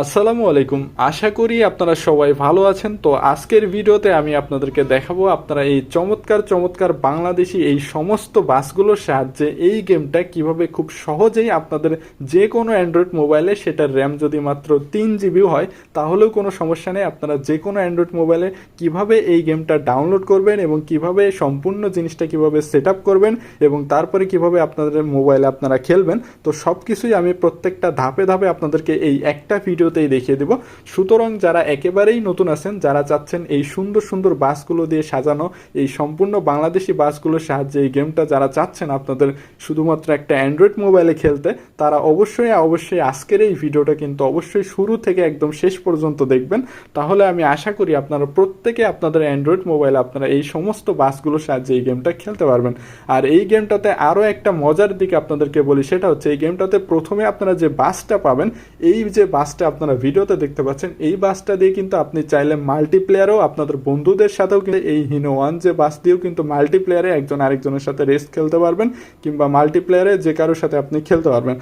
আসসালামু আলাইকুম। আশা করি আপনারা সবাই ভালো আছেন। তো আজকের ভিডিওতে আমি আপনাদেরকে দেখাবো আপনারা এই চমৎকার চমৎকার বাংলাদেশি এই সমস্ত বাসগুলোর সাহায্যে এই গেমটা কীভাবে খুব সহজেই আপনাদের যে কোনো অ্যান্ড্রয়েড মোবাইলে সেটার র্যাম যদি মাত্র তিন জিবি হয়, তাহলেও কোনো সমস্যা নেই। আপনারা যে কোনো অ্যান্ড্রয়েড মোবাইলে কীভাবে এই গেমটা ডাউনলোড করবেন এবং কীভাবে সম্পূর্ণ জিনিসটা কীভাবে সেট করবেন এবং তারপরে কীভাবে আপনাদের মোবাইলে আপনারা খেলবেন, তো সব কিছুই আমি প্রত্যেকটা ধাপে ধাপে আপনাদেরকে এই একটা ভিডিওতেই দেখিয়ে দেব। সুতরাং যারা একেবারেই নতুন আছেন, যারা চাচ্ছেন এই সুন্দর সুন্দর বাসগুলো দিয়ে সাজানো, এই সম্পূর্ণ বাংলাদেশি বাসগুলোর সাহায্যে এই গেমটা যারা চাচ্ছেন আপনাদের শুধুমাত্র একটা অ্যান্ড্রয়েড মোবাইলে খেলতে, তারা অবশ্যই অবশ্যই আজকের এই ভিডিওটা কিন্তু অবশ্যই শুরু থেকে একদম শেষ পর্যন্ত দেখবেন। তাহলে আমি আশা করি আপনারা প্রত্যেকে আপনাদের অ্যান্ড্রয়েড মোবাইলে আপনারা এই সমস্ত বাসগুলোর সাহায্যে এই গেমটা খেলতে পারবেন। আর এই গেমটাতে আরও একটা মজার দিক আপনাদেরকে বলি, সেটা হচ্ছে এই গেমটাতে প্রথমে আপনারা যে বাসটা পাবেন, এই যে বাসটা আপনারা ভিডিওতে দেখতে পাচ্ছেন, এই বাসটা দিয়ে কিন্তু আপনি চাইলে মাল্টিপ্লেয়ারও আপনাদের বন্ধুদের সাথেও কিন্তু এই হিনো ওয়ান যে বাস দিয়েও কিন্তু মাল্টিপ্লেয়ারে একজন আরেকজনের সাথে রেস খেলতে পারবেন কিংবা মাল্টিপ্লেয়ারে যে কারোর সাথে আপনি খেলতে পারবেন।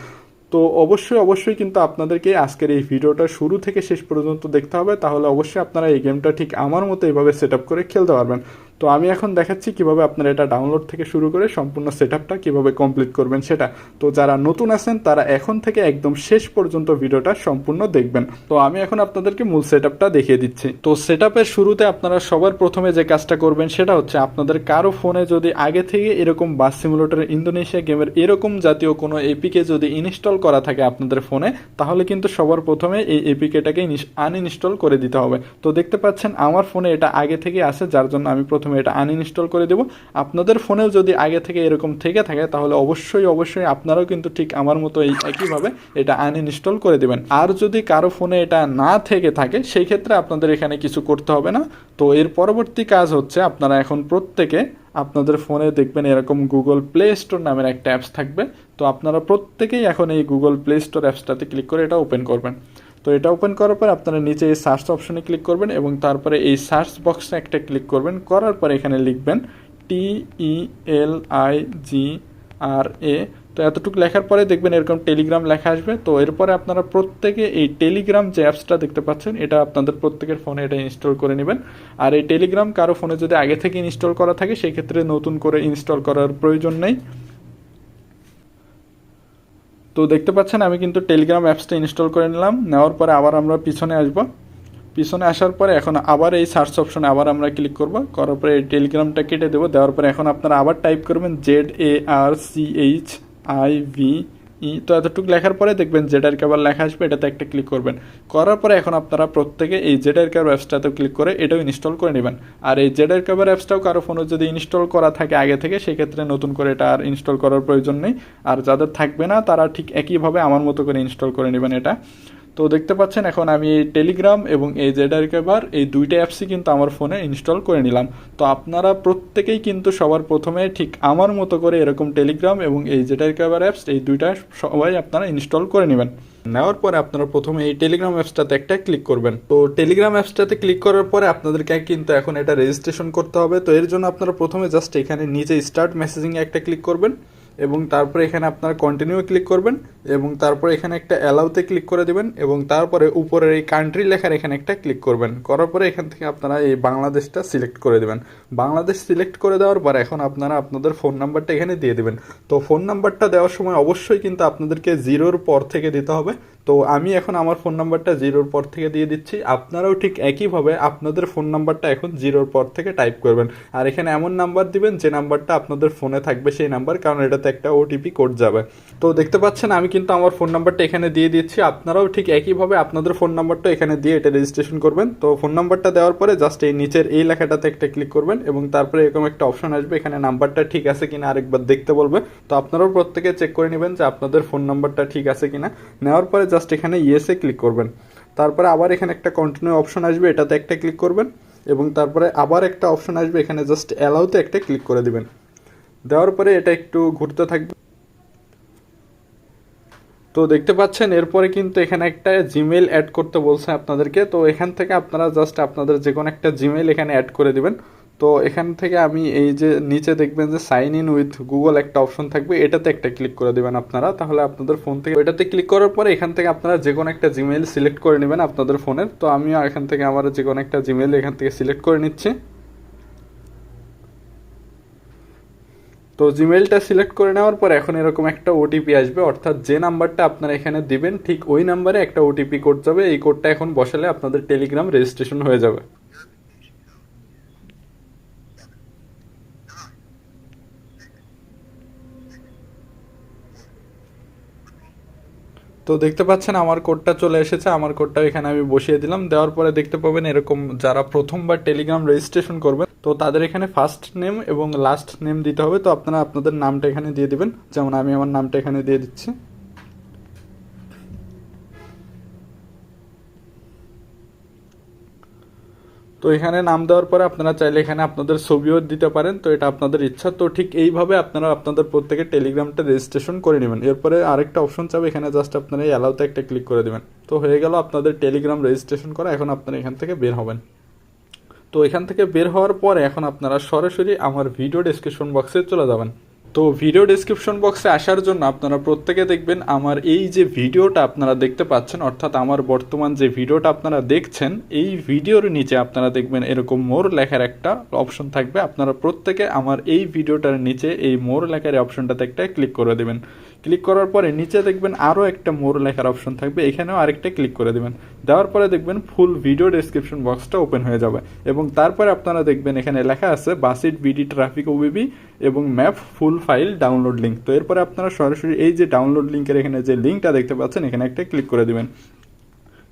তো অবশ্যই অবশ্যই কিন্তু আপনাদেরকে আজকের এই ভিডিওটা শুরু থেকে শেষ পর্যন্ত দেখতে হবে। তাহলে অবশ্যই আপনারা এই গেমটা ঠিক আমার মতো এইভাবে সেট করে খেলতে পারবেন। তো আমি এখন দেখাচ্ছি কীভাবে আপনারা এটা ডাউনলোড থেকে শুরু করে সম্পূর্ণ সেট আপটা কীভাবে কমপ্লিট করবেন সেটা। তো যারা নতুন আছেন, তারা এখন থেকে একদম শেষ পর্যন্ত ভিডিওটা সম্পূর্ণ দেখবেন। তো আমি এখন আপনাদেরকে মূল সেট আপটা দেখিয়ে দিচ্ছি। তো সেট আপের শুরুতে আপনারা সবার প্রথমে যে কাজটা করবেন সেটা হচ্ছে আপনাদের কারও ফোনে যদি আগে থেকে এরকম বাস সিমুলেটর ইন্দোনেশিয়া গেমের এরকম জাতীয় কোনো এপিকে যদি ইনস্টল করা থাকে আপনাদের ফোনে, তাহলে কিন্তু সবার প্রথমে এই এপিকেটাকে আনইনস্টল করে দিতে হবে। তো দেখতে পাচ্ছেন, আমার ফোনে এটা আগে থেকে আছে, যার জন্য আমি প্রথমে এটা আনইনস্টল করে দেব। আপনাদের ফোনেও যদি আগে থেকে এরকম থেকে থাকে, তাহলে অবশ্যই অবশ্যই আপনারাও কিন্তু ঠিক আমার মতো এই একইভাবে এটা আনইনস্টল করে দেবেন। আর যদি কারও ফোনে এটা না থেকে থাকে, সেই ক্ষেত্রে আপনাদের এখানে কিছু করতে হবে না। তো এর পরবর্তী কাজ হচ্ছে, আপনারা এখন প্রত্যেকে আপনাদের ফোনে দেখবেন এরকম গুগল প্লে স্টোর নামের একটা অ্যাপস থাকবে। তো আপনারা প্রত্যেকেই এখন এই গুগল প্লে স্টোর অ্যাপসটাতে ক্লিক করে এটা ওপেন করবেন। তো এটা ওপেন করার পর আপনারা নিচে এই সার্চ অপশনে ক্লিক করবেন এবং তারপরে এই সার্চ বক্সে একটা ক্লিক করবেন। করার পরে এখানে লিখবেন টি ই এল আই জি আর এ তো এতটুকু লেখার পরে দেখবেন এরকম টেলিগ্রাম লেখা আসবে। তো এরপরে আপনারা প্রত্যেকে এই টেলিগ্রাম যে অ্যাপসটা দেখতে পাচ্ছেন, এটা আপনাদের প্রত্যেকের ফোনে এটা ইনস্টল করে নেবেন। আর এই টেলিগ্রাম কারও ফোনে যদি আগে থেকে ইনস্টল করা থাকে, সেক্ষেত্রে নতুন করে ইনস্টল করার প্রয়োজন নেই। তো দেখতে পাচ্ছেন, আমি কিন্তু টেলিগ্রাম অ্যাপসটা ইনস্টল করে নিলাম। নেওয়ার পরে আবার আমরা পিছনে আসব। পিছনে আসার পরে এখন আবার এই সার্চ অপশনে আবার আমরা ক্লিক করব। করার পরে এই টেলিগ্রামটা কেটে দেবো। দেওয়ার পরে এখন আপনারা আবার টাইপ করবেন Z A R C H I V E, তো এতটুকু লেখার পরে দেখবেন জেডার কেবল লেখা আসবে, এটাতে একটা ক্লিক করবেন। করার পরে এখন আপনারা প্রত্যেকে এই জেডার কেবল অ্যাপসটাতে ক্লিক করে এটাও ইনস্টল করে নেবেন। আর এই জেডার কেবল অ্যাপসটাও কারও ফোনে যদি ইনস্টল করা থাকে আগে থেকে, সেক্ষেত্রে নতুন করে এটা আর ইনস্টল করার প্রয়োজন নেই। আর যাদের থাকবে না, তারা ঠিক একইভাবে আমার মতো করে ইনস্টল করে নেবেন এটা। তো দেখতে পাচ্ছেন, এখন আমি এই টেলিগ্রাম এবং এই জেডার কেবার এই দুইটা অ্যাপসই কিন্তু আমার ফোনে ইনস্টল করে নিলাম। তো আপনারা প্রত্যেকেই কিন্তু সবার প্রথমে ঠিক আমার মতো করে এরকম টেলিগ্রাম এবং এই জেডার কেবার অ্যাপস এই দুইটা সবাই আপনারা ইনস্টল করে নেবেন। নেওয়ার পরে আপনারা প্রথমে এই টেলিগ্রাম অ্যাপসটাতে একটা ক্লিক করবেন। তো টেলিগ্রাম অ্যাপসটাতে ক্লিক করার পরে আপনাদেরকে কিন্তু এখন এটা রেজিস্ট্রেশন করতে হবে। তো এর জন্য আপনারা প্রথমে জাস্ট এখানে নিচে স্টার্ট মেসেজিংয়ে একটা ক্লিক করবেন। এবং তারপরে এখানে আপনার কন্টিনিউ ক্লিক করবেন এবং তারপরে এখানে একটা অ্যালাউতে ক্লিক করে দেবেন এবং তারপরে উপরের এই কান্ট্রি লেখার এখানে একটা ক্লিক করবেন। করার পরে এখান থেকে আপনারা এই বাংলাদেশটা সিলেক্ট করে দেবেন। বাংলাদেশ সিলেক্ট করে দেওয়ার পর এখন আপনারা আপনাদের ফোন নাম্বারটা এখানে দিয়ে দেবেন। তো ফোন নাম্বারটা দেওয়ার সময় অবশ্যই কিন্তু আপনাদেরকে জিরোর পর থেকে দিতে হবে। তো আমি এখন আমার ফোন নাম্বারটা জিরোর পর থেকে দিয়ে দিচ্ছি। আপনারাও ঠিক একইভাবে আপনাদের ফোন নাম্বারটা এখন জিরোর পর থেকে টাইপ করবেন। আর এখানে এমন নাম্বার দিবেন যে নাম্বারটা আপনাদের ফোনে থাকবে সেই নাম্বার কারণ এটাতে একটা ওটিপি কোড যাবে। তো দেখতে পাচ্ছেন, আমি কিন্তু আমার ফোন নাম্বারটা এখানে দিয়ে দিচ্ছি। আপনারাও ঠিক একইভাবে আপনাদের ফোন নাম্বারটা এখানে দিয়ে এটা রেজিস্ট্রেশন করবেন। তো ফোন নাম্বারটা দেওয়ার পরে জাস্ট এই নিচের এই লেখাটাতে একটা ক্লিক করবেন এবং তারপরে এরকম একটা অপশন আসবে। এখানে নাম্বারটা ঠিক আছে কিনা আরেকবার দেখতে বলবে। তো আপনারাও প্রত্যেকে চেক করে নেবেন যে আপনাদের ফোন নাম্বারটা ঠিক আছে কিনা। নেওয়ার পরে জাস্ট এখানে ইয়েসে ক্লিক করবেন। তারপরে আবার এখানে একটা কন্টিনিউ অপশন আসবে, এটাতে একটা ক্লিক করবেন এবং তারপরে আবার একটা অপশন আসবে, এখানে জাস্ট অ্যালাউতে একটা ক্লিক করে দিবেন। দেওয়ার পরে এটা একটু ঘুরতে থাকবে। তো দেখতে পাচ্ছেন, এরপরে কিন্তু এখানে একটা জিমেল অ্যাড করতে বলছে আপনাদেরকে। তো এখান থেকে আপনারা জাস্ট আপনাদের যে কোনো একটা জিমেল এখানে অ্যাড করে দিবেন। তো এখান থেকে আমি এই যে নিচে দেখবেন যে সাইন ইন উইথ গুগল একটা অপশন থাকবে। এটাতে একটা ক্লিক করে দেবেন আপনারা। তাহলে আপনাদের ফোন থেকে এটাতে ক্লিক করার পরে এখান থেকে আপনারা যে কোনো একটা জিমেইল সিলেক্ট করে নেবেন আপনাদের ফোনের তো আমিও এখান থেকে আমার যে কোনো একটা জিমেইল এখান থেকে সিলেক্ট করে নিচ্ছি। তো জিমেলটা সিলেক্ট করে নেওয়ার পর এখন এরকম একটা ওটিপি আসবে। অর্থাৎ যে নাম্বারটা আপনারা এখানে দিবেন, ঠিক ওই নাম্বারে একটা ওটিপি কোড যাবে। এই কোডটা এখন বসালে আপনাদের টেলিগ্রাম রেজিস্ট্রেশন হয়ে যাবে। তো দেখতে পাচ্ছেন আমার কোডটা চলে এসেছে, আমার কোডটা এখানে আমি বসিয়ে দিলাম। দেওয়ার পরে দেখতে পাবেন এরকম যারা প্রথমবার টেলিগ্রাম রেজিস্ট্রেশন করবেন, তো তাদের এখানে ফার্স্ট নেম এবং লাস্ট নেম দিতে হবে। তো আপনারা আপনাদের নামটা এখানে দিয়ে দিবেন। যেমন আমি আমার নামটা এখানে দিয়ে দিচ্ছি। তো এখানে নাম দেওয়ার পরে আপনারা চাইলে এখানে আপনাদের ছবিও দিতে পারেন। তো এটা আপনাদের ইচ্ছা। তো ঠিক এইভাবে আপনারা আপনাদের প্রত্যেকে টেলিগ্রামটা রেজিস্ট্রেশন করে নেবেন। এরপরে আরেকটা অপশন চাবে, এখানে জাস্ট আপনারা এই অ্যালাউতে একটা ক্লিক করে দেবেন। তো হয়ে গেল আপনাদের টেলিগ্রাম রেজিস্ট্রেশন করা। এখন আপনারা এখান থেকে বের হবেন। তো এখান থেকে বের হওয়ার পরে এখন আপনারা সরাসরি আমার ভিডিও ডেসক্রিপশন বক্সে চলে যাবেন। তো ভিডিও ডেসক্রিপশন বক্সে আসার জন্য আপনারা প্রত্যেকে দেখবেন আমার এই যে ভিডিওটা আপনারা দেখতে পাচ্ছেন, অর্থাৎ আমার বর্তমান যে ভিডিওটা আপনারা দেখছেন, এই ভিডিওর নিচে আপনারা দেখবেন এরকম মোর লেখার একটা অপশন থাকবে। আপনারা প্রত্যেকে আমার এই ভিডিওটার নিচে এই মোর লেখার অপশনটাতে একটা ক্লিক করে দেবেন। ক্লিক করার পরে নিচে দেখবেন আরও একটা মোর লেখার অপশন থাকবে, এখানেও আরেকটা ক্লিক করে দেবেন। দেওয়ার পরে দেখবেন ফুল ভিডিও ডেসক্রিপশন বক্সটা ওপেন হয়ে যাবে এবং তারপরে আপনারা দেখবেন এখানে লেখা আছে বাসিট বিডি ট্রাফিক ওবিবি এবং map full file download link. তো এরপরে আপনারা সরাসরি এই যে ডাউনলোড লিঙ্কের এখানে যে লিঙ্কটা দেখতে পাচ্ছেন, এখানে একটা ক্লিক করে দিবেন।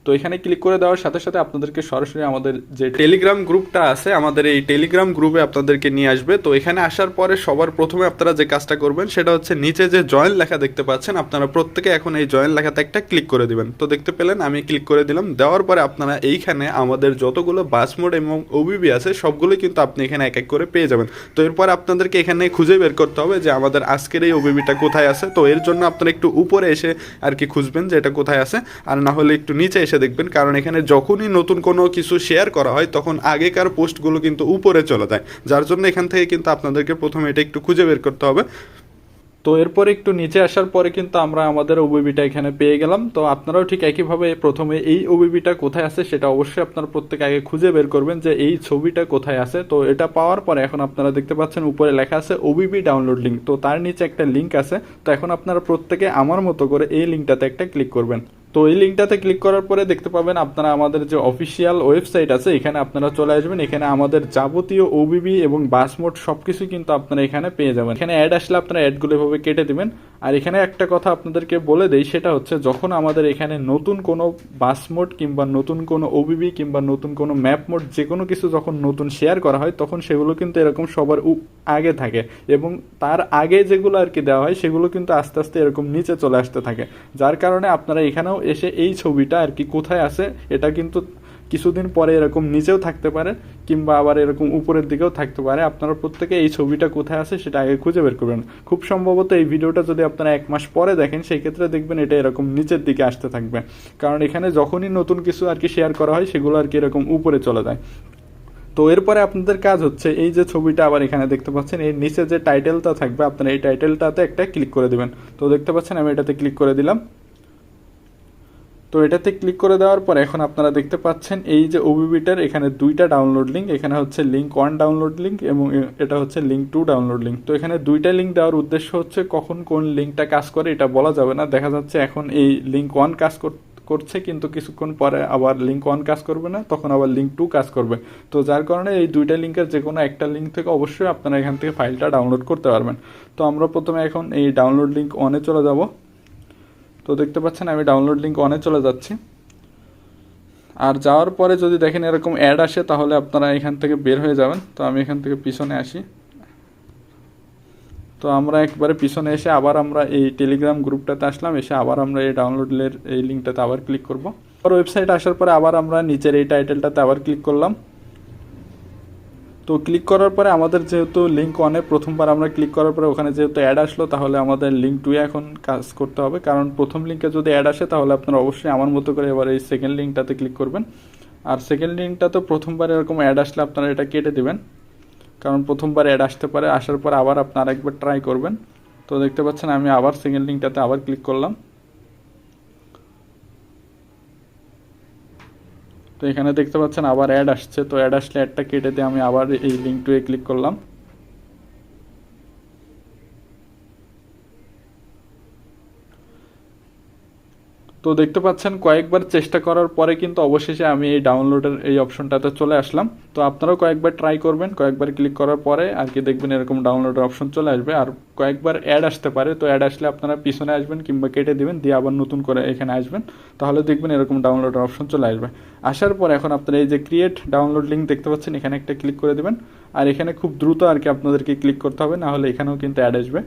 তো এখানে ক্লিক করে দেওয়ার সাথে সাথে আপনাদেরকে সরাসরি আমাদের যে টেলিগ্রাম গ্রুপটা আছে, আমাদের এই টেলিগ্রাম গ্রুপে আপনাদেরকে নিয়ে আসবে। তো এখানে আসার পরে সবার প্রথমে আপনারা যে কাজটা করবেন, সেটা হচ্ছে নিচে যে জয়েন লেখা দেখতে পাচ্ছেন, আপনারা প্রত্যেকে এখন এই জয়েন লেখাতে একটা ক্লিক করে দিবেন। তো দেখতে পেলেন, আমি ক্লিক করে দিলাম। দেওয়ার পরে আপনারা এইখানে আমাদের যতগুলো বাস মোড এবং ওবিবি আছে সবগুলোই কিন্তু আপনি এখানে এক এক করে পেয়ে যাবেন। তো এরপর আপনাদেরকে এখানে খুঁজে বের করতে হবে যে আমাদের আজকের এই ওবিবিটা কোথায় আছে। তো এর জন্য আপনারা একটু উপরে এসে আর কি খুঁজবেন যে এটা কোথায় আছে। আর না হলে একটু নিচে এসে দেখবেন, কারণ এখানে যখনই নতুন কোনো কিছু শেয়ার করা হয়, তখন আগেকার পোস্টগুলো কিন্তু উপরে চলে যায়। যার জন্য এখান থেকে কিন্তু আপনাদেরকে প্রথমে এটা একটু খুঁজে বের করতে হবে। তো এরপর একটু নিচে আসার পরে কিন্তু আমরা আমাদের ওবিবিটা এখানে পেয়ে গেলাম। তো আপনারাও ঠিক একইভাবে প্রথমে এই ওবিবিটা কোথায় আছে সেটা অবশ্যই আপনারা প্রত্যেক আগে খুঁজে বের করবেন যে এই ছবিটা কোথায় আছে। তো এটা পাওয়ার পরে এখন আপনারা দেখতে পাচ্ছেন উপরে লেখা আছে ওবিবি ডাউনলোড লিঙ্ক। তো তার নিচে একটা লিঙ্ক আছে। তো এখন আপনারা প্রত্যেকে আমার মতো করে এই লিঙ্কটাতে একটা ক্লিক করবেন। তো এই লিঙ্কটাতে ক্লিক করার পরে দেখতে পাবেন আপনারা আমাদের যে অফিসিয়াল ওয়েবসাইট আছে, এখানে আপনারা চলে আসবেন। এখানে আমাদের যাবতীয় ওবিবি এবং বাসমোট সব কিছু কিন্তু আপনারা এখানে পেয়ে যাবেন। এখানে অ্যাড আসলে আপনারা অ্যাডগুলো এভাবে কেটে দিবেন। আর এখানে একটা কথা আপনাদেরকে বলে দেই, সেটা হচ্ছে যখন আমাদের এখানে নতুন কোনো বাস মোড কিংবা নতুন কোনো ওবিবি কিংবা নতুন কোনো ম্যাপ মোড যে কোনো কিছু যখন নতুন শেয়ার করা হয়, তখন সেগুলো কিন্তু এরকম সবার আগে থাকে এবং তার আগে যেগুলো আর কি দেওয়া হয়, সেগুলো কিন্তু আস্তে আস্তে এরকম নিচে চলে আসতে থাকে। যার কারণে আপনারা এখানেও এসে এই ছবিটা আর কি কোথায় আছে, এটা কিন্তু কিছুদিন পরে এরকম নিচেও থাকতে পারে, কিংবা আবার এরকম উপরের দিকেও থাকতে পারে। আপনারা প্রত্যেকে এই ছবিটা কোথায় আছে সেটা আগে খুঁজে বের করবেন। খুব সম্ভবত এই ভিডিওটা যদি আপনারা এক মাস পরে দেখেন, সেই ক্ষেত্রে দেখবেন এটা এরকম নিচের দিকে আসতে থাকবে। কারণ এখানে যখনই নতুন কিছু আর কি শেয়ার করা হয়, সেগুলো আর কি এরকম উপরে চলে যায়। তো এরপরে আপনাদের কাজ হচ্ছে, এই যে ছবিটা আবার এখানে দেখতে পাচ্ছেন, এর নিচে যে টাইটেলটা থাকবে, আপনারা এই টাইটেলটাতে একটা ক্লিক করে দিবেন। তো দেখতে পাচ্ছেন, আমি এটাতে ক্লিক করে দিলাম। তো এটাতে ক্লিক করে দেওয়ার পর এখন আপনারা দেখতে পাচ্ছেন এই যে ওবিবিটার এখানে দুইটা ডাউনলোড লিঙ্ক এখানে হচ্ছে লিঙ্ক ওয়ান ডাউনলোড লিঙ্ক এবং এটা হচ্ছে লিঙ্ক টু ডাউনলোড লিঙ্ক তো এখানে দুইটা লিঙ্ক দেওয়ার উদ্দেশ্য হচ্ছে কখন কোন লিঙ্কটা কাজ করে, এটা বলা যাবে না। দেখা যাচ্ছে এখন এই লিঙ্ক ওয়ান কাজ কর- করছে কিন্তু কিছুক্ষণ পরে আবার লিঙ্ক ওয়ান কাজ করবে না, তখন আবার লিঙ্ক টু কাজ করবে। তো যার কারণে এই দুইটা লিঙ্কের যে কোনো একটা লিঙ্ক থেকে অবশ্যই আপনারা এখান থেকে ফাইলটা ডাউনলোড করতে পারবেন। তো আমরা প্রথমে এখন এই ডাউনলোড লিঙ্ক ওয়ানে চলে যাব। তো দেখতে পাচ্ছেন, আমি ডাউনলোড লিঙ্ক অনে চলে যাচ্ছি। আর যাওয়ার পরে যদি দেখেন এরকম অ্যাড আসে, তাহলে আপনারা এখান থেকে বের হয়ে যাবেন। তো আমি এখান থেকে পিছনে আসি। তো আমরা একবারে পিছনে এসে আবার আমরা এই টেলিগ্রাম গ্রুপটাতে আসলাম। এসে আবার আমরা এই ডাউনলোডের এই লিঙ্কটাতে আবার ক্লিক করব। আর ওয়েবসাইট আসার পরে আবার আমরা নিচের এই টাইটেলটাতে আবার ক্লিক করলাম। তো ক্লিক করার পরে আমাদের যেহেতু লিঙ্ক ওয়ানে প্রথমবার আমরা ক্লিক করার পরে ওখানে যেহেতু অ্যাড আসলো, তাহলে আমাদের লিঙ্ক টুয়ে এখন কাজ করতে হবে। কারণ প্রথম লিঙ্কে যদি অ্যাড আসে, তাহলে আপনারা অবশ্যই আমার মতো করে এবার এই সেকেন্ড লিঙ্কটাতে ক্লিক করবেন। আর সেকেন্ড লিঙ্কটা তো প্রথমবার এরকম অ্যাড আসলে আপনারা এটা কেটে দিবেন। কারণ প্রথমবার অ্যাড আসতে পারে, আসার পর আবার আপনি আরেকবার ট্রাই করবেন। তো দেখতে পাচ্ছেন, আমি আবার সেকেন্ড লিঙ্কটাতে আবার ক্লিক করলাম। তো এখানে দেখতে পাচ্ছেন আবার অ্যাড আসছে। তো অ্যাড আসলে অ্যাডটা কেটে দিয়ে আমি আবার এই লিঙ্ক টুয়ে ক্লিক করলাম। তো দেখতে পাচ্ছেন, কয়েকবার চেষ্টা করার পরে কিন্তু অবশেষে আমি এই ডাউনলোডের এই অপশনটাতে চলে আসলাম। তো আপনারাও কয়েকবার ট্রাই করবেন, কয়েকবার ক্লিক করার পরে আর কি দেখবেন এরকম ডাউনলোডের অপশন চলে আসবে। আর কয়েকবার অ্যাড আসতে পারে, তো অ্যাড আসলে আপনারা পিছনে আসবেন কিংবা কেটে দিবেন, দিয়ে আবার নতুন করে এখানে আসবেন। তাহলে দেখবেন এরকম ডাউনলোডের অপশন চলে আসবে। আসার পর এখন আপনারা এই যে ক্রিয়েট ডাউনলোড লিঙ্ক দেখতে পাচ্ছেন, এখানে একটা ক্লিক করে দেবেন। আর এখানে খুব দ্রুত আর কি আপনাদেরকে ক্লিক করতে হবে, না হলে এখানেও কিন্তু অ্যাড আসবে।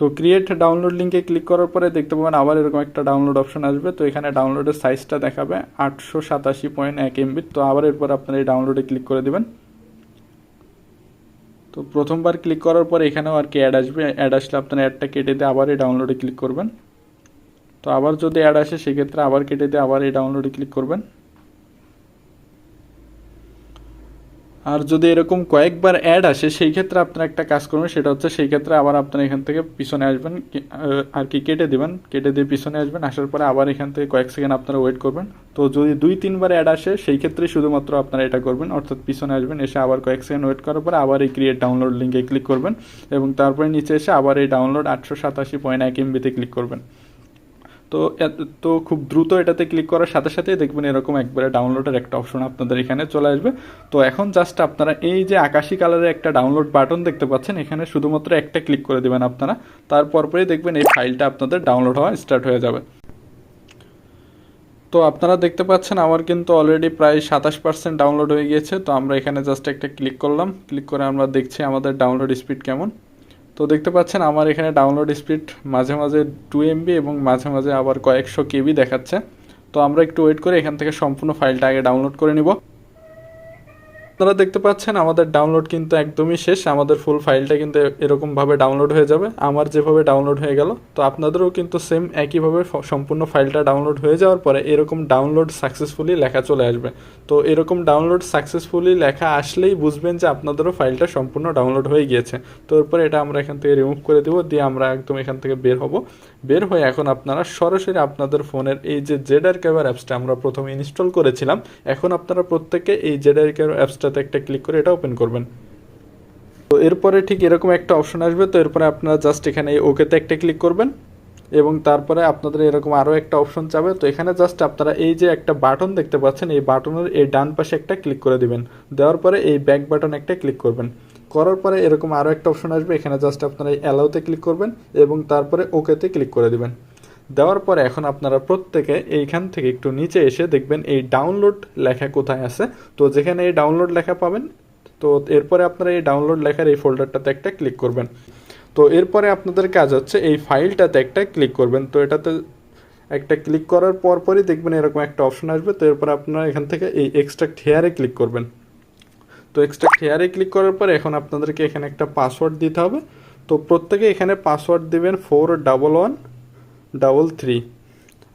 তো ক্রিয়েট ডাউনলোড লিঙ্কে ক্লিক করার পরে দেখতে পাবেন আবার এরকম একটা ডাউনলোড অপশন আসবে। তো এখানে ডাউনলোডের সাইজটা দেখাবে আটশো সাতাশি পয়েন্ট এক এমবি। তো আবার এরপর আপনারা এই ডাউনলোডে ক্লিক করে দেবেন। তো প্রথমবার ক্লিক করার পর এখানেও আর কি অ্যাড আসবে। অ্যাড আসলে আপনার অ্যাডটা কেটে দিয়ে আবার এই ডাউনলোডে ক্লিক করবেন। তো আবার যদি অ্যাড আসে, সেক্ষেত্রে আবার কেটে দিয়ে আবার এই ডাউনলোডে ক্লিক করবেন। আর যদি এরকম কয়েকবার অ্যাড আসে, সেই ক্ষেত্রে আপনারা একটা কাজ করবেন, সেটা হচ্ছে সেই ক্ষেত্রে আবার আপনারা এখান থেকে পিছনে আসবেন আর কি কেটে দেবেন, কেটে দিয়ে পিছনে আসবেন, আসার পরে আবার এখান থেকে কয়েক সেকেন্ড আপনারা ওয়েট করবেন। তো যদি দুই, তিনবার অ্যাড আসে, সেই ক্ষেত্রে শুধুমাত্র আপনারা এটা করবেন, অর্থাৎ পিছনে আসবেন, এসে আবার কয়েক সেকেন্ড ওয়েট করার পরে আবার এই ক্রিয়েট ডাউনলোড লিঙ্কে ক্লিক করবেন এবং তারপরে নিচে এসে আবার এই ডাউনলোড আটশো সাতাশি পয়েন্ট এক এমবিতে ক্লিক করবেন। তো তো খুব দ্রুত এটাতে ক্লিক করার সাথে সাথেই দেখবেন এরকম একবারে ডাউনলোডের একটা অপশন আপনাদের এখানে চলে আসবে। তো এখন জাস্ট আপনারা এই যে আকাশি কালারের একটা ডাউনলোড বাটন দেখতে পাচ্ছেন, এখানে শুধুমাত্র একটা ক্লিক করে দেবেন আপনারা। তারপর পরেই দেখবেন এই ফাইলটা আপনাদের ডাউনলোড হওয়া স্টার্ট হয়ে যাবে। তো আপনারা দেখতে পাচ্ছেন আমার কিন্তু অলরেডি প্রায় সাতাশ পার্সেন্ট ডাউনলোড হয়ে গিয়েছে। তো আমরা এখানে জাস্ট একটা ক্লিক করলাম। ক্লিক করে আমরা দেখছি আমাদের ডাউনলোড স্পিড কেমন। তো দেখতে পাচ্ছেন আমার এখানে ডাউনলোড স্পিড মাঝে মাঝে টু এমবি এবং মাঝে মাঝে আবার কয়েকশো কেবি দেখাচ্ছে। তো আমরা একটু ওয়েট করে এখান থেকে সম্পূর্ণ ফাইলটা আগে ডাউনলোড করে নিব। আপনারা দেখতে পাচ্ছেন, আমাদের ডাউনলোড কিন্তু একদমই শেষ। আমাদের ফুল ফাইলটা কিন্তু এরকমভাবে ডাউনলোড হয়ে যাবে। আমার যেভাবে ডাউনলোড হয়ে গেল, তো আপনাদেরও কিন্তু সেম একইভাবে সম্পূর্ণ ফাইলটা ডাউনলোড হয়ে যাওয়ার পরে এরকম ডাউনলোড সাকসেসফুলি লেখা চলে আসবে। তো এরকম ডাউনলোড সাকসেসফুলি লেখা আসলেই বুঝবেন যে আপনাদেরও ফাইলটা সম্পূর্ণ ডাউনলোড হয়ে গিয়েছে। তো এরপরে এটা আমরা এখান থেকে রিমুভ করে দেবো, দিয়ে আমরা একদম এখান থেকে বের হব। বের হয়ে এখন আপনারা সরাসরি আপনাদের ফোনের এই যে জেডার ক্যাবার অ্যাপসটা আমরা প্রথমে ইনস্টল করেছিলাম। এখন আপনারা প্রত্যেকে এই জেডার ক্যাবার অ্যাপসটাতে একটা ক্লিক করে এটা ওপেন করবেন। তো এরপরে ঠিক এরকম একটা অপশন আসবে, তো এরপরে আপনারা জাস্ট এখানে ওকেতে একটা ক্লিক করবেন এবং তারপরে আপনাদের এরকম আরও একটা অপশন চাবে, তো এখানে জাস্ট আপনারা এই যে একটা বাটন দেখতে পাচ্ছেন, এই বাটনের এই ডান পাশে একটা ক্লিক করে দিবেন। দেওয়ার পরে এই ব্যাক বাটন একটা ক্লিক করবেন। করার পরে এরকম আরও একটা অপশন আসবে, এখানে জাস্ট আপনারা এই অ্যালাউতে ক্লিক করবেন এবং তারপরে ওকেতে ক্লিক করে দিবেন। দেওয়ার পরে এখন আপনারা প্রত্যেকে এইখান থেকে একটু নিচে এসে দেখবেন এই ডাউনলোড লেখা কোথায় আছে। তো যেখানে এই ডাউনলোড লেখা পাবেন, তো এরপরে আপনারা এই ডাউনলোড লেখার এই ফোল্ডারটাতে একটা ক্লিক করবেন। তো এরপরে আপনাদের কাজ হচ্ছে এই ফাইলটাতে একটা ক্লিক করবেন। তো এটাতে একটা ক্লিক করার পর পরই দেখবেন এরকম একটা অপশন আসবে। তো এরপর আপনারা এখান থেকে এই এক্সট্রাক্ট হেয়ারে ক্লিক করবেন। তো এক্সট্রাক্ট হেয়ারে ক্লিক করার পর এখন আপনাদেরকে এখানে একটা পাসওয়ার্ড দিতে হবে। তো প্রত্যেকে এখানে পাসওয়ার্ড দিবেন four double one double three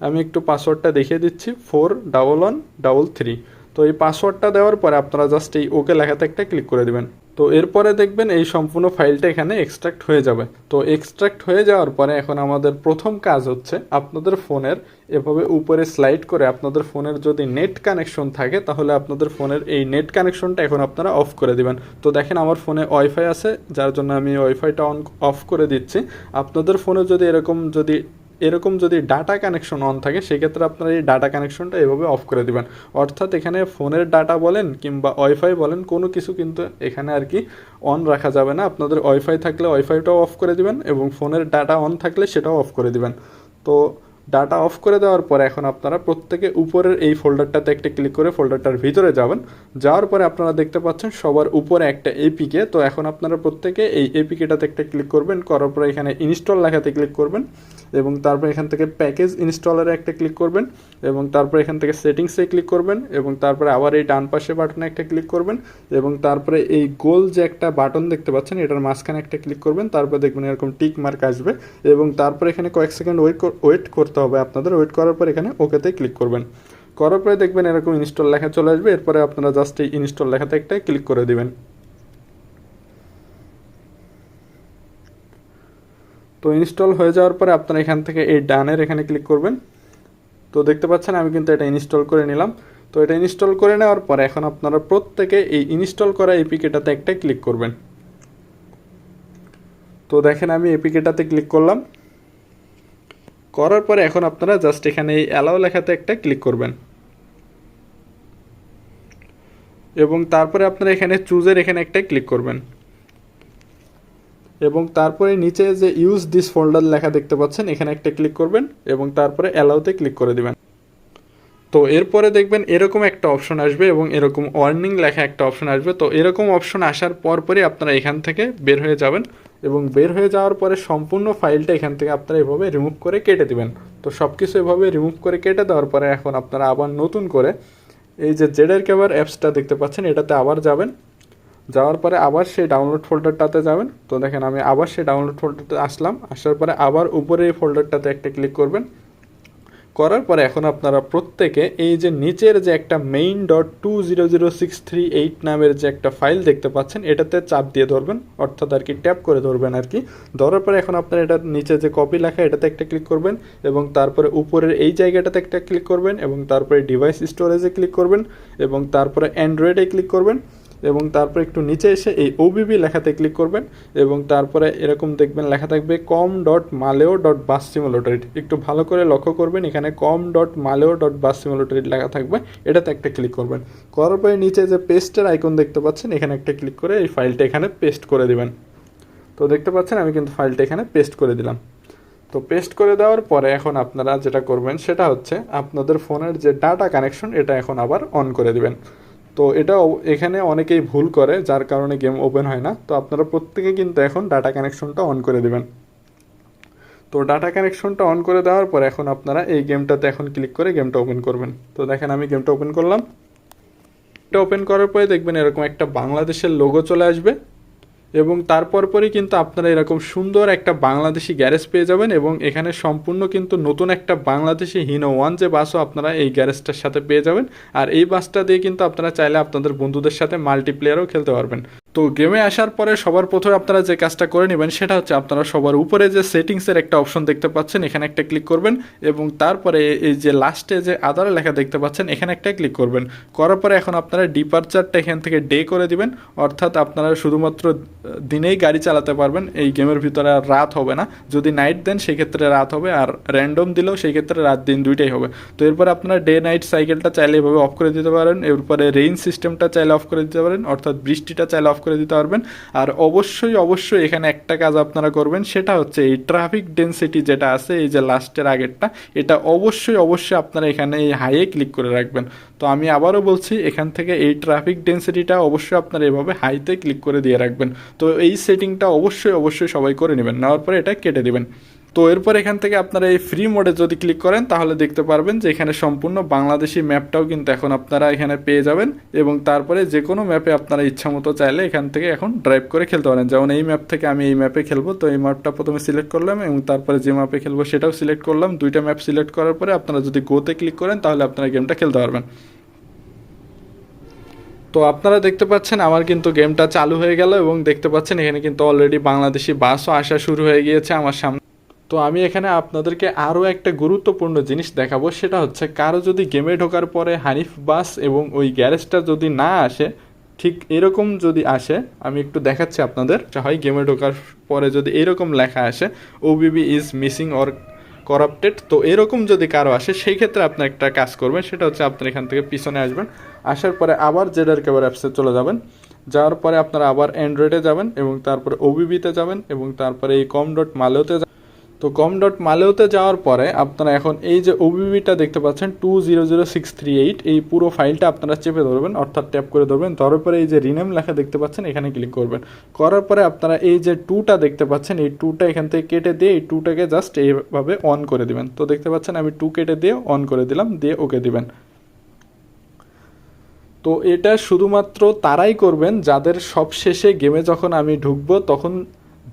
আমি একটু পাসওয়ার্ডটা দেখিয়ে দিচ্ছি four double one double three তো এই পাসওয়ার্ডটা দেওয়ার পরে আপনারা জাস্ট এই ওকে লেখাতে একটা ক্লিক করে দেবেন। তো এরপরে দেখবেন এই সম্পূর্ণ ফাইলটা এখানে এক্সট্রাক্ট হয়ে যাবে। তো এক্সট্রাক্ট হয়ে যাওয়ার পরে এখন আমাদের প্রথম কাজ হচ্ছে আপনাদের ফোনের এভাবে উপরে স্লাইড করে আপনাদের ফোনের যদি নেট কানেকশন থাকে, তাহলে আপনাদের ফোনের এই নেট কানেকশনটা এখন আপনারা অফ করে দিবেন। তো দেখেন আমার ফোনে ওয়াইফাই আছে, যার জন্য আমি ওয়াইফাইটা অন অফ করে দিচ্ছি। আপনাদের ফোনে যদি এরকম যদি এরকম যদি ডাটা কানেকশন অন থাকে, সেক্ষেত্রে আপনার এই ডাটা কানেকশনটা এভাবে অফ করে দিবেন। অর্থাৎ এখানে ফোনের ডাটা বলেন কিংবা ওয়াইফাই বলেন, কোনো কিছু কিন্তু এখানে আর কি অন রাখা যাবে না। আপনাদের ওয়াইফাই থাকলে ওয়াইফাইটাও অফ করে দিবেন এবং ফোনের ডাটা অন থাকলে সেটাও অফ করে দিবেন। তো ডাটা অফ করে দেওয়ার পরে এখন আপনারা প্রত্যেকে উপরের এই ফোল্ডারটাতে একটা ক্লিক করে ফোল্ডারটার ভিতরে যাবেন। যাওয়ার পরে আপনারা দেখতে পাচ্ছেন সবার উপরে একটা এপিকে তো এখন আপনারা প্রত্যেকে এই এপিকেটাতে একটা ক্লিক করবেন, করার পরে এখানে ইনস্টল লেখাতে ক্লিক করবেন এবং তারপর এখান থেকে প্যাকেজ ইনস্টলারে একটা ক্লিক করবেন এবং তারপরে এখান থেকে সেটিংসে ক্লিক করবেন এবং তারপরে আবার এই ডান পাশে বাটনে একটা ক্লিক করবেন এবং তারপরে এই গোল যে একটা বাটন দেখতে পাচ্ছেন, এটার মাঝখানে একটা ক্লিক করবেন, তারপর দেখবেন এরকম টিক মার্ক আসবে এবং তারপর এখানে কয়েক সেকেন্ড ওয়েট ওয়েট করতে হবে আপনাদের। ওয়েট করার পর এখানে ওকেতে ক্লিক করবেন। করার পরে দেখবেন এরকম ইনস্টল লেখা চলে আসবে। এরপরে আপনারা জাস্ট এই ইনস্টল লেখাতে একটা ক্লিক করে দিবেন। তো ইনস্টল হয়ে যাওয়ার পরে আপনারা এখান থেকে এই ডানের এখানে ক্লিক করবেন। তো দেখতে পাচ্ছেন আমি কিন্তু এটা ইনস্টল করে নিলাম। তো এটা ইনস্টল করে নেওয়ার পরে এখন আপনারা প্রত্যেকে এই ইনস্টল করা এপিকেটাতে একটা ক্লিক করবেন। তো দেখেন আমি এপিকেটাতে ক্লিক করলাম। করার পরে এখন আপনারা জাস্ট এখানে এই অ্যালাও লেখাতে একটা ক্লিক করবেন। এবং তারপরে আপনারা এখানে চুজের এখানে একটা ক্লিক করবেন। এবং তারপরে নিচে যে ইউজ দিস ফোল্ডার লেখা দেখতে পাচ্ছেন, এখানে একটা ক্লিক করবেন এবং তারপরে অ্যালাউতে ক্লিক করে দিবেন। তো এরপরে দেখবেন এরকম একটা অপশন আসবে এবং এরকম ওয়ার্নিং লেখা একটা অপশন আসবে। তো এরকম অপশন আসার পরপরই আপনারা এখান থেকে বের হয়ে যাবেন। এবং বের হয়ে যাওয়ার পরে সম্পূর্ণ ফাইলটা এখান থেকে আপনারা এভাবে রিমুভ করে কেটে দিবেন। তো সব কিছু এভাবে রিমুভ করে কেটে দেওয়ার পরে এখন আপনারা আবার নতুন করে এই যে জেডের ক্যাবার অ্যাপসটা দেখতে পাচ্ছেন, এটাতে আবার যাবেন। যাওয়ার পরে আবার সেই ডাউনলোড ফোল্ডারটাতে যাবেন। তো দেখেন আমি আবার সেই ডাউনলোড ফোল্ডারটাতে আসলাম। আসার পরে আবার উপরে এই ফোল্ডারটাতে একটা ক্লিক করবেন। করার পরে এখন আপনারা প্রত্যেকে এই যে নিচের যে একটা main dot two zero zero six three eight নামের যে একটা ফাইল দেখতে পাচ্ছেন, এটাতে চাপ দিয়ে ধরবেন, অর্থাৎ আর কি ট্যাপ করে ধরবেন আর কি। ধরার পরে এখন আপনারা এটার নিচে যে কপি লেখা, এটাতে একটা ক্লিক করবেন এবং তারপরে উপরের এই জায়গাটাতে একটা ক্লিক করবেন এবং তারপরে ডিভাইস স্টোরেজে ক্লিক করবেন এবং তারপরে অ্যান্ড্রয়েডে ক্লিক করবেন। এবং তারপরে একটু নিচে এসে এই ওবিবি লেখাতে ক্লিক করবেন এবং তারপরে এরকম দেখবেন লেখা থাকবে কম ডট মালেও ডট বাস সিমুলেটরিট একটু ভালো করে লক্ষ্য করবেন, এখানে কম ডট মালেও ডট বাস সিমুলেটরিট লেখা থাকবে, এটাতে একটা ক্লিক করবেন। করার পরে নিচে যে পেস্টের আইকন দেখতে পাচ্ছেন, এখানে একটা ক্লিক করে এই ফাইলটা এখানে পেস্ট করে দিবেন। তো দেখতে পাচ্ছেন, আমি কিন্তু ফাইলটা এখানে পেস্ট করে দিলাম। তো পেস্ট করে দেওয়ার পরে এখন আপনারা যেটা করবেন, সেটা হচ্ছে আপনাদের ফোনের যে ডাটা কানেকশন এটা এখন আবার অন করে দিবেন। তো এটা এখানে অনেকেই ভুল করে, যার কারণে গেম ওপেন হয় না। তো আপনারা প্রত্যেকে কিন্তু এখন ডাটা কানেকশনটা অন করে দেবেন। তো ডাটা কানেকশনটা অন করে দেওয়ার পর এখন আপনারা এই গেমটাতে এখন ক্লিক করে গেমটা ওপেন করবেন। তো দেখেন আমি গেমটা ওপেন করলাম। এটা ওপেন করার পরে দেখবেন এরকম একটা বাংলাদেশের লোগো চলে আসবে। এবং তারপর পরই কিন্তু আপনারা এরকম সুন্দর একটা বাংলাদেশি গ্যারেজ পেয়ে যাবেন এবং এখানে সম্পূর্ণ কিন্তু নতুন একটা বাংলাদেশি হিনো ওয়ান যে বাসও আপনারা এই গ্যারেজটার সাথে পেয়ে যাবেন। আর এই বাসটা দিয়ে কিন্তু আপনারা চাইলে আপনাদের বন্ধুদের সাথে মাল্টিপ্লেয়ারও খেলতে পারবেন। তো গেমে আসার পরে সবার প্রথমে আপনারা যে কাজটা করে নেবেন, সেটা হচ্ছে আপনারা সবার উপরে যে সেটিংসের একটা অপশন দেখতে পাচ্ছেন, এখানে একটা ক্লিক করবেন এবং তারপরে এই যে লাস্টে যে আদার লেখা দেখতে পাচ্ছেন, এখানে একটা ক্লিক করবেন। করার পরে এখন আপনারা ডিপারচারটা এখান থেকে ডে করে দিবেন, অর্থাৎ আপনারা শুধুমাত্র দিনেই গাড়ি চালাতে পারবেন। এই গেমের ভিতরে আর রাত হবে না। যদি নাইট দেন, সেক্ষেত্রে রাত হবে, আর র্যান্ডম দিলেও সেই ক্ষেত্রে রাত দিন দুইটাই হবে। তো এরপরে আপনারা ডে নাইট সাইকেলটা চাইলে এভাবে অফ করে দিতে পারেন, এরপরে রেইন সিস্টেমটা চাইলে অফ করে দিতে পারেন, অর্থাৎ বৃষ্টিটা চাইলে অফ করে দিতে পারবেন। আর অবশ্যই অবশ্যই এখানে একটা কাজ আপনারা করবেন, সেটা হচ্ছে এই ট্রাফিক ডেন্সিটি যেটা আছে, এই যে লাস্টের আগেরটা, এটা অবশ্যই অবশ্যই আপনারা এখানে এই হাইয়ে ক্লিক করে রাখবেন। তো আমি আবারও বলছি, এখান থেকে এই ট্রাফিক ডেন্সিটিটা অবশ্যই আপনারা এভাবে হাইতে ক্লিক করে দিয়ে রাখবেন। তো এই সেটিংটা অবশ্যই অবশ্যই সবাই করে নেবেন, নেওয়ার পরে এটা কেটে দেবেন। তো এরপর এখান থেকে আপনারা এই ফ্রি মোডে যদি ক্লিক করেন, তাহলে দেখতে পারবেন যে এখানে সম্পূর্ণ বাংলাদেশি ম্যাপটাও কিন্তু এখন আপনারা এখানে পেয়ে যাবেন এবং তারপরে যে কোনো ম্যাপে আপনারা ইচ্ছা মতো চাইলে এখান থেকে এখন ড্রাইভ করে খেলতে পারেন। যেমন এই ম্যাপ থেকে আমি এই ম্যাপে খেলব, তো এই ম্যাপটা প্রথমে সিলেক্ট করলাম এবং তারপরে যে ম্যাপে খেলব সেটাও সিলেক্ট করলাম। দুইটা ম্যাপ সিলেক্ট করার পরে আপনারা যদি গোতে ক্লিক করেন, তাহলে আপনারা গেমটা খেলতে পারবেন। তো আপনারা দেখতে পাচ্ছেন আমার কিন্তু গেমটা চালু হয়ে গেল এবং দেখতে পাচ্ছেন এখানে কিন্তু অলরেডি বাংলাদেশি বাসও আসা শুরু হয়ে গিয়েছে আমার সামনে। তো আমি এখানে আপনাদেরকে আরও একটা গুরুত্বপূর্ণ জিনিস দেখাবো, সেটা হচ্ছে কারও যদি গেমে ঢোকার পরে হানিফ বাস এবং ওই গ্যারেজটা যদি না আসে, ঠিক এরকম যদি আসে, আমি একটু দেখাচ্ছি আপনাদের হয় গেমে ঢোকার পরে যদি এরকম লেখা আসে OBB is missing or corrupted তো এরকম যদি কারও আসে, সেই ক্ষেত্রে আপনার একটা কাজ করবেন, সেটা হচ্ছে আপনার এখান থেকে পিছনে আসবেন, আসার পরে আবার জেডার ক্যাবার অ্যাপসে চলে যাবেন, যাওয়ার পরে আপনারা আবার অ্যান্ড্রয়েডে যাবেন এবং তারপরে ওবিবিতে যাবেন এবং তারপরে এই কম ডট মালেওতে তো কম ডট মালেওতে যাওয়ার পরে আপনারা এখন এই যে ওবিবিটা দেখতে পাচ্ছেন two zero zero six three eight এই পুরো ফাইলটা আপনারা চেপে ধরবেন, অর্থাৎ ট্যাপ করে ধরবেন, ধরার পরে এই যে রিনেম লেখা দেখতে পাচ্ছেন, এখানে ক্লিক করবেন। করার পরে আপনারা এই যে টুটা দেখতে পাচ্ছেন, এই টুটা এখান থেকে কেটে দিয়ে এই টুটাকে জাস্ট এইভাবে অন করে দিবেন। তো দেখতে পাচ্ছেন, আমি টু কেটে দিয়ে অন করে দিলাম, দিয়ে ওকে দিবেন। তো এটা শুধুমাত্র তারাই করবেন, যাদের সব শেষে গেমে যখন আমি ঢুকবো, তখন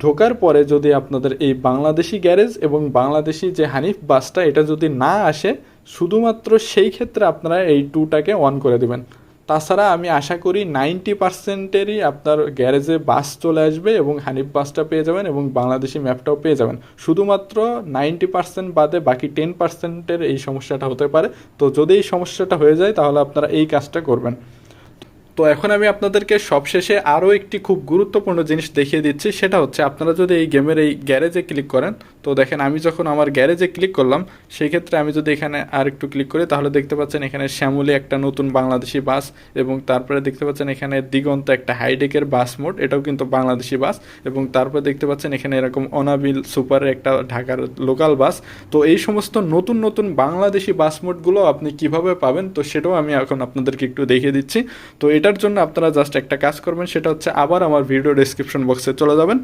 ঢোকার পরে যদি আপনাদের এই বাংলাদেশি গ্যারেজ এবং বাংলাদেশি যে হানিফ বাসটা, এটা যদি না আসে, শুধুমাত্র সেই ক্ষেত্রে আপনারা এই টুটাকে অন করে দেবেন। তাছাড়া আমি আশা করি নাইনটি পার্সেন্টেরই আপনার গ্যারেজে বাস চলে আসবে এবং হানিফ বাসটা পেয়ে যাবেন এবং বাংলাদেশি ম্যাপটাও পেয়ে যাবেন। শুধুমাত্র নাইনটি পার্সেন্ট বাদে বাকি টেন পার্সেন্টের এই সমস্যাটা হতে পারে। তো যদি এই সমস্যাটা হয়ে যায়, তাহলে আপনারা এই কাজটা করবেন। তো এখন আমি আপনাদেরকে সবশেষে আরও একটি খুব গুরুত্বপূর্ণ জিনিস দেখিয়ে দিচ্ছি, সেটা হচ্ছে আপনারা যদি এই গেমের এই গ্যারেজে ক্লিক করেন তো দেখেন আমি যখন আমার গ্যারেজে ক্লিক করলাম, সেই ক্ষেত্রে আমি যদি এখানে আর একটু ক্লিক করি, তাহলে দেখতে পাচ্ছেন এখানে শ্যামলি একটা নতুন বাংলাদেশি বাস এবং তারপরে দেখতে পাচ্ছেন এখানে দিগন্ত একটা হাইডেকের বাস মোড, এটাও কিন্তু বাংলাদেশি বাস এবং তারপরে দেখতে পাচ্ছেন এখানে এরকম অনাবিল সুপারের একটা ঢাকার লোকাল বাস। তো এই সমস্ত নতুন নতুন বাংলাদেশি বাস মোডগুলো আপনি কীভাবে পাবেন, তো সেটাও আমি এখন আপনাদেরকে একটু দেখিয়ে দিচ্ছি। তো এটার জন্য আপনারা জাস্ট একটা কাজ করবেন, সেটা হচ্ছে আবার আমার ভিডিও ডেসক্রিপশন বক্সে চলে যাবেন।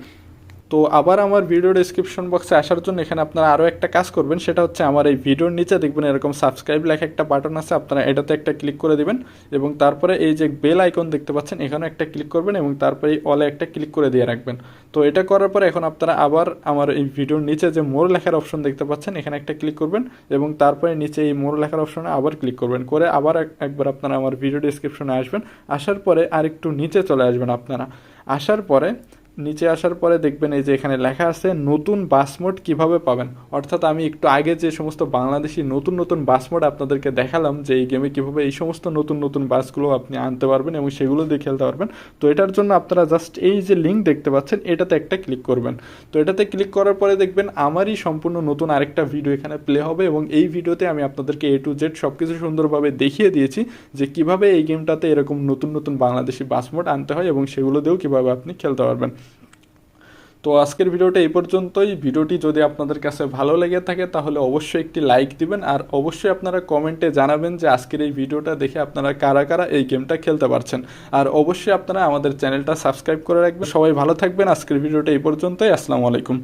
তো আবার আমার ভিডিও ডেসক্রিপশন বক্সে আসার জন্য এখানে আপনারা আরও একটা কাজ করবেন, সেটা হচ্ছে আমার এই ভিডিওর নিচে দেখবেন এরকম সাবস্ক্রাইব লেখা একটা বাটন আছে, আপনারা এটাতে একটা ক্লিক করে দিবেন এবং তারপরে এই যে বেল আইকন দেখতে পাচ্ছেন এখানে একটা ক্লিক করবেন এবং তারপরে এই অলে একটা ক্লিক করে দিয়ে রাখবেন। তো এটা করার পরে এখন আপনারা আবার আমার এই ভিডিওর নিচে যে মোর লেখার অপশন দেখতে পাচ্ছেন, এখানে একটা ক্লিক করবেন এবং তারপরে নিচে এই মোর লেখার অপশনে আবার ক্লিক করবেন। করে আবার একবার আপনারা আমার ভিডিও ডিসক্রিপশনে আসবেন, আসার পরে আরেকটু নিচে চলে আসবেন আপনারা। আসার পরে নিচে আসার পরে দেখবেন এই যে এখানে লেখা আছে, নতুন বাস মোড কীভাবে পাবেন? অর্থাৎ আমি একটু আগে যে সমস্ত বাংলাদেশি নতুন নতুন বাস মোড আপনাদেরকে দেখালাম, যে এই গেমে কীভাবে এই সমস্ত নতুন নতুন বাসগুলো আপনি আনতে পারবেন এবং সেগুলো দিয়ে খেলতে পারবেন, তো এটার জন্য আপনারা জাস্ট এই যে লিঙ্ক দেখতে পাচ্ছেন, এটাতে একটা ক্লিক করবেন। তো এটাতে ক্লিক করার পরে দেখবেন আমারই সম্পূর্ণ নতুন আরেকটা ভিডিও এখানে প্লে হবে এবং এই ভিডিওতে আমি আপনাদেরকে এ টু জেড সব কিছু সুন্দরভাবে দেখিয়ে দিয়েছি, যে কীভাবে এই গেমটাতে এরকম নতুন নতুন বাংলাদেশি বাস মোড আনতে হয় এবং সেগুলো দিয়েও কীভাবে আপনি খেলতে পারবেন। তো আজকের ভিডিওটা এই পর্যন্তই। ভিডিওটি যদি আপনাদের কাছে ভালো লেগে থাকে, তাহলে অবশ্যই একটি লাইক দিবেন আর অবশ্যই আপনারা কমেন্টে জানাবেন যে আজকের এই ভিডিওটা দেখে আপনারা কারা কারা এই গেমটা খেলতে পারছেন। আর অবশ্যই আপনারা আমাদের চ্যানেলটা সাবস্ক্রাইব করে রাখবেন। সবাই ভালো থাকবেন। আজকের ভিডিওটা এই পর্যন্তই। আসসালামু আলাইকুম।